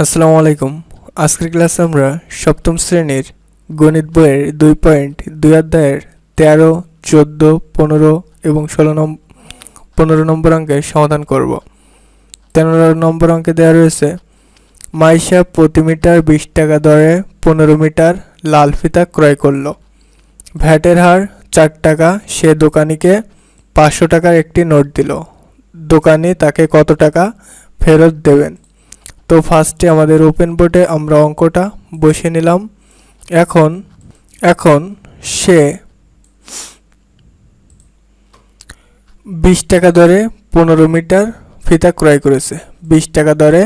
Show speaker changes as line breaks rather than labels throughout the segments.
আসসালামু আলাইকুম। আজকের ক্লাসে আমরা সপ্তম শ্রেণির গণিত বইয়ের দুই পয়েন্ট দুই অধ্যায়ের তেরো, চোদ্দ, পনেরো এবং ষোলো নম্বর পনেরো নম্বর অঙ্কের সমাধান করব। তেরো নম্বর অঙ্কে দেওয়া রয়েছে, মাইশা প্রতি মিটার বিশ টাকা দরে পনেরো মিটার লাল ফিতা ক্রয় করল। ভ্যাটের হার চার টাকা, সে দোকানিকে পাঁচশো টাকার একটি নোট দিল। দোকানি তাকে কত টাকা ফেরত দেবেন? তো ফার্স্টে আমাদের ওপেন বোর্ডে আমরা অঙ্কটা বসে নিলাম। এখন এখন সে বিশ টাকা দরে পনেরো মিটার ফিতা ক্রয় করেছে। বিশ টাকা দরে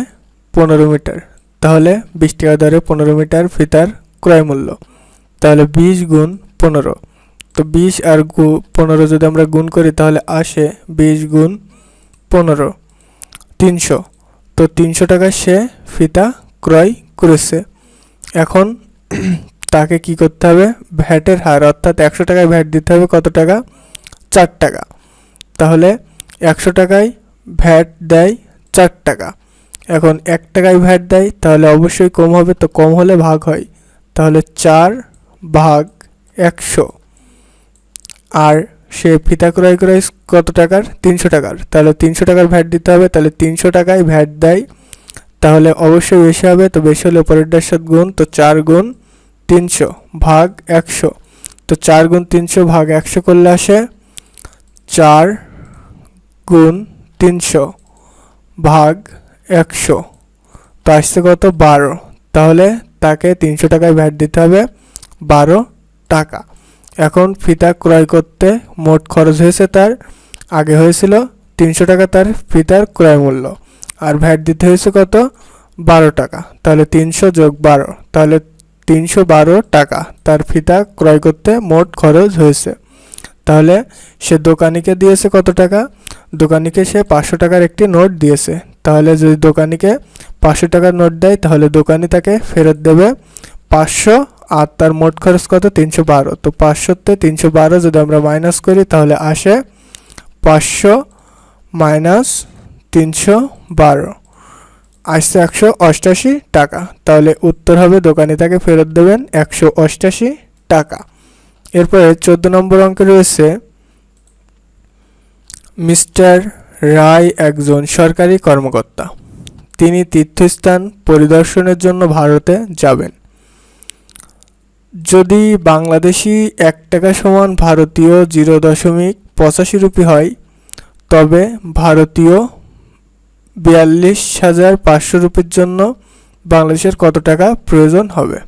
পনেরো মিটার। তাহলে বিশ টাকা দরে পনেরো মিটার ফিতার ক্রয় মূল্য। তাহলে বিশ গুণ পনেরো। তো বিশ আর গু, পনেরো যদি আমরা গুণ করি তাহলে আসে বিশ গুণ পনেরো। তিনশো। তো তিনশো টাকা সে ফিতা ক্রয় করেছে। এখন তাকে কি করতে হবে? ভ্যাটের হার, অর্থাৎ একশো টাকায় ভ্যাট দিতে হবে কত টাকা? চার টাকা। তাহলে একশো টাকায় ভ্যাট দেয় চার টাকা। এখন এক টাকায় ভ্যাট দেয়, তাহলে অবশ্যই কম হবে, তো কম হলে ভাগ হয়। তাহলে চার ভাগ একশো। আর সে ফিতা ক্রয় করে কত টাকার? তিনশো টাকার। তাহলে তিনশো টাকার ভ্যাট দিতে হবে, তাহলে তিনশো টাকায় ভ্যাট দেয়। তাহলে অবশ্যই বেশি হবে, তো বেশি হলে পরেরটার সাথে গুণ, তো চার গুণ তিনশো ভাগ একশো। তো চার গুণ তিনশো ভাগ একশো করলে আসে চার গুণ তিনশো ভাগ একশো। তো আসছে কত? বারো। তাহলে তাকে তিনশো টাকায় ভ্যাট দিতে হবে, বারো টাকা। এখন ফিতা ক্রয় করতে মোট খরচ হয়েছে তার, আগে হয়েছিল তিনশো টাকা, তার ফিতার ক্রয় মূল্য। আর ভ্যাট দিতে হয়েছে কত? বারো টাকা। তাহলে তিনশো যোগ বারো, তাহলে তিনশো বারো টাকা, তার ফিতা ক্রয় করতে মোট খরচ হয়েছে। তাহলে সে দোকানিকে দিয়েছে কত টাকা? দোকানিকে সে পাঁচশো টাকার একটি নোট দিয়েছে। তাহলে যদি দোকানিকে পাঁচশো টাকার নোট দেয়, তাহলে দোকানি তাকে ফেরত দেবে পাঁচশো আর তার মোট খরচ কত? তিনশো বারো। তো পাঁচশোতে তিনশো বারো যদি আমরা মাইনাস করি, তাহলে আসে পাঁচশো মাইনাস তিনশো বারো। আসছে একশো অষ্টাশি টাকা। তাহলে উত্তর হবে দোকানি তাকে ফেরত দেবেন একশো অষ্টাশি টাকা। এরপরে চোদ্দ নম্বর অঙ্কে রয়েছে, মিস্টার রায় একজন সরকারি কর্মকর্তা। তিনি তীর্থস্থান পরিদর্শনের জন্য ভারতে যাবেন। যদি বাংলাদেশি এক টাকা সমান ভারতীয় জিরো দশমিক পঁচাশি রুপি হয়, তবে ভারতীয় বিয়াল্লিশ হাজার পাঁচশো রুপির জন্য বাংলাদেশের কত টাকা প্রয়োজন হবে?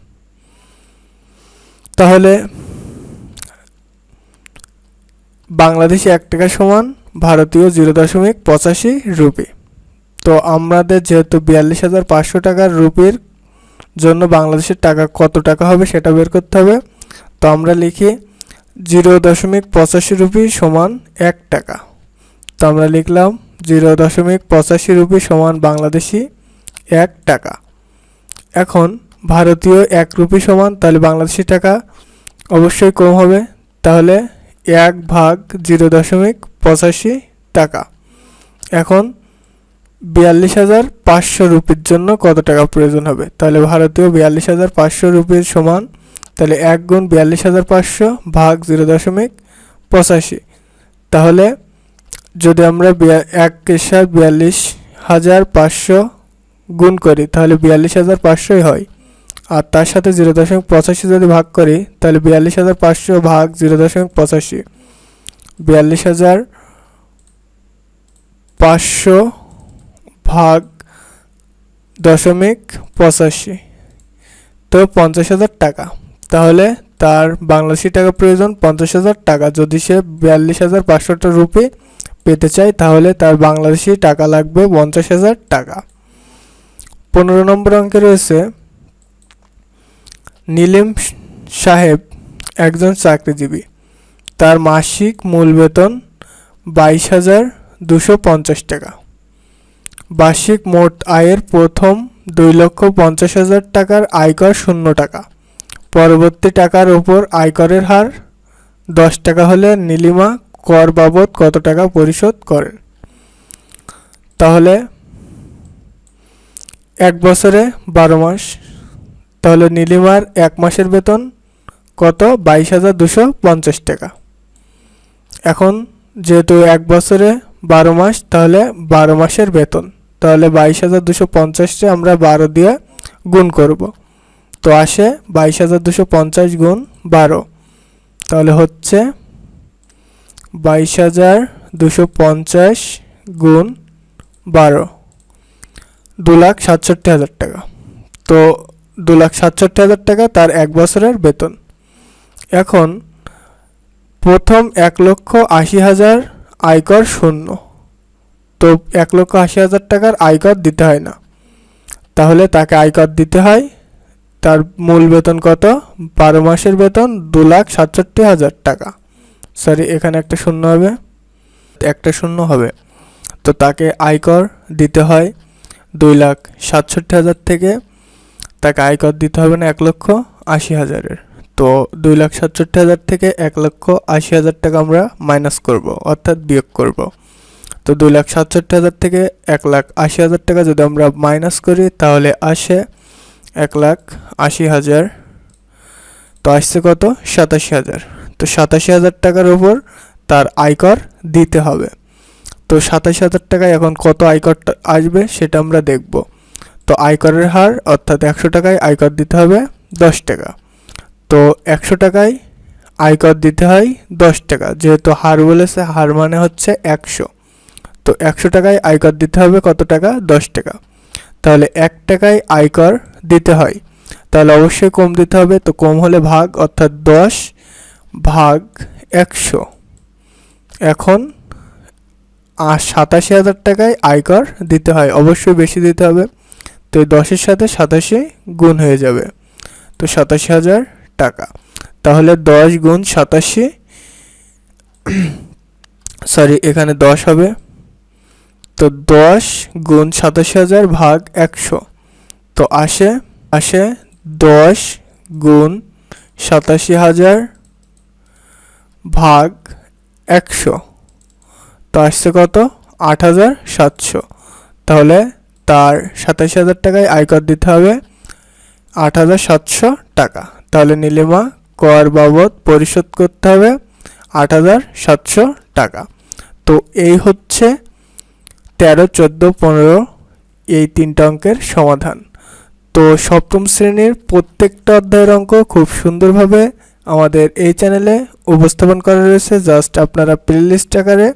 তাহলে বাংলাদেশি এক টাকা সমান ভারতীয় জিরো দশমিক পঁচাশি রুপি। তো আমাদের যেহেতু বিয়াল্লিশ হাজার পাঁচশো টাকার রুপির জন্য বাংলাদেশের টাকা কত টাকা হবে সেটা বের করতে হবে। তো আমরা লিখি জিরো দশমিক পঁচাশি রুপি সমান এক টাকা। তো আমরা লিখলাম জিরো দশমিক পঁচাশি রুপি সমান বাংলাদেশি এক টাকা। এখন ভারতীয় এক রুপি সমান তাহলে বাংলাদেশি টাকা অবশ্যই কম হবে। তাহলে এক ভাগ জিরো দশমিক পঁচাশি টাকা। এখন বিয়াল্লিশ হাজার পাঁচশো রুপির জন্য কত টাকা প্রয়োজন হবে? তাহলে ভারতীয় বিয়াল্লিশ হাজার পাঁচশো রুপির সমান, তাহলে এক গুণ বিয়াল্লিশ হাজার পাঁচশো ভাগ জিরো দশমিক পঁচাশি। তাহলে যদি আমরা এক সাথে বিয়াল্লিশ হাজার পাঁচশো গুণ করি, তাহলে বিয়াল্লিশ হাজার পাঁচশোই হয়। আর তার সাথে জিরো দশমিক পঁচাশি যদি ভাগ করি, তাহলে বিয়াল্লিশ হাজার পাঁচশো ভাগ জিরো দশমিক পঁচাশি। বিয়াল্লিশ হাজার পাঁচশো ভাগ দশমিক পঁচাশি। তো পঞ্চাশ হাজার টাকা। তাহলে তার বাংলাদেশি টাকা প্রয়োজন পঞ্চাশ হাজার টাকা। যদি সে বিয়াল্লিশ হাজার পাঁচশোটা রুপি পেতে চায়, তাহলে তার বাংলাদেশি টাকা লাগবে পঞ্চাশ হাজার টাকা। পনেরো নম্বর অঙ্কে রয়েছে, নীলিম সাহেব একজন চাকরিজীবী। তার মাসিক মূল বেতন বাইশ হাজার দুশো পঞ্চাশ টাকা। বার্ষিক মোট আয়ের প্রথম দুই লক্ষ পঞ্চাশ হাজার টাকার আয়কর শূন্য টাকা। পরবর্তী টাকার ওপর আয়করের হার দশ টাকা হলে নীলিমা কর বাবদ কত টাকা পরিশোধ করেন তাহলে এক বছরে বারো মাস। তাহলে নীলিমার এক মাসের বেতন কত? বাইশ হাজার দুশো পঞ্চাশ টাকা। এখন যেহেতু এক বছরে বারো মাস, তাহলে বারো মাসের বেতন। তাহলে বাইশ হাজার দুশো পঞ্চাশটা আমরা বারো দিয়ে গুণ করব। তো আসে বাইশ হাজার দুশো পঞ্চাশ গুণ বারো। তাহলে হচ্ছে বাইশ হাজার দুশো পঞ্চাশ গুণ বারো। দু লাখ সাতষট্টি হাজার টাকা। তো দু লাখ সাতষট্টি হাজার টাকা তার এক বছরের বেতন। এখন প্রথম এক লক্ষ আশি হাজার আয়কর শূন্য। তো এক লক্ষ আশি হাজার টাকার আয়কর দিতে হয় না। তাহলে তাকে আয়কর দিতে হয়। তার মূল বেতন কত? বারো মাসের বেতন দু লাখ সাতষট্টি হাজার টাকা। সরি এখানে একটা শূন্য হবে। একটা শূন্য হবে। তো তাকে আয়কর দিতে হয় দুই লাখ সাতষট্টি হাজার থেকে। তাকে আয়কর দিতে হবে না এক লক্ষ আশি হাজারের। তো দুই লাখ সাতষট্টি হাজার থেকে এক লক্ষ আশি হাজার টাকা আমরা মাইনাস করব, অর্থাৎ বিয়োগ করব। তো দুই লাখ সাতষট্টি হাজার থেকে এক লাখ আশি হাজার টাকা যদি আমরা মাইনাস করি, তাহলে আসে এক লাখ আশি হাজার। তো আসছে কত? সাতাশি হাজার। তো সাতাশি হাজার টাকার ওপর তার আয়কর দিতে হবে। তো সাতাশি হাজার টাকায় এখন কত আয়কর আসবে সেটা আমরা দেখব। তো আয়করের হার অর্থাৎ একশো টাকায় আয়কর দিতে হবে দশ টাকা। তো একশো টাকায় আয়কর দিতে হয় দশ টাকা। যেহেতু হার বলেছে, হার মানে হচ্ছে একশো। তো একশো টাকায় আয়কর দিতে হবে কত টাকা? দশ টাকা। তাহলে এক টাকায় আয়কর দিতে হয়। তাহলে অবশ্যই কম দিতে হবে। তো কম হলে ভাগ, অর্থাৎ দশ ভাগ একশো। এখন সাতাশি হাজার টাকায় আয়কর দিতে হয়। অবশ্যই বেশি দিতে হবে। তো দশের সাথে সাতাশি গুণ হয়ে যাবে। তো সাতাশি হাজার টাকা। তাহলে দশ গুণ সাতাশি, সরি, এখানে দশ হবে। তো দশ গুণ সাতাশি হাজার ভাগ একশো। তো আসে আসে দশ গুণ সাতাশি হাজার ভাগ একশো। তো আসছে কত? আট হাজার সাতশো। তাহলে তার সাতাশি হাজার টাকায় আয়কর দিতে হবে আট হাজার সাতশো টাকা। তাহলে নীলিমা কর বাবদ পরিশোধ করতে হবে আট হাজার সাতশো টাকা। তো এই হচ্ছে তেরো, চোদ্দ, পনেরো এই তিনটা অঙ্কের সমাধান। তো সপ্তম শ্রেণির প্রত্যেকটা অধ্যায়ের অঙ্ক খুব সুন্দরভাবে আমাদের এই চ্যানেলে উপস্থাপন করা রয়েছে। জাস্ট আপনারা প্লেলিস্ট আকারে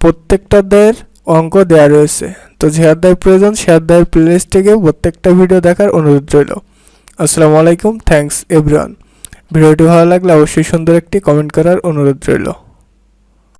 প্রত্যেকটা অধ্যায়ের অঙ্ক দেওয়া রয়েছে। তো যে অধ্যায় প্রয়োজন, সে অধ্যায়ের প্লেলিস্ট থেকে প্রত্যেকটা ভিডিও দেখার অনুরোধ রইল। আসসালামু আলাইকুম, থ্যাঙ্কস এভরিওয়ান। ভিডিওটি ভালো লাগলে অবশ্যই সুন্দর একটি কমেন্ট করার অনুরোধ রইল।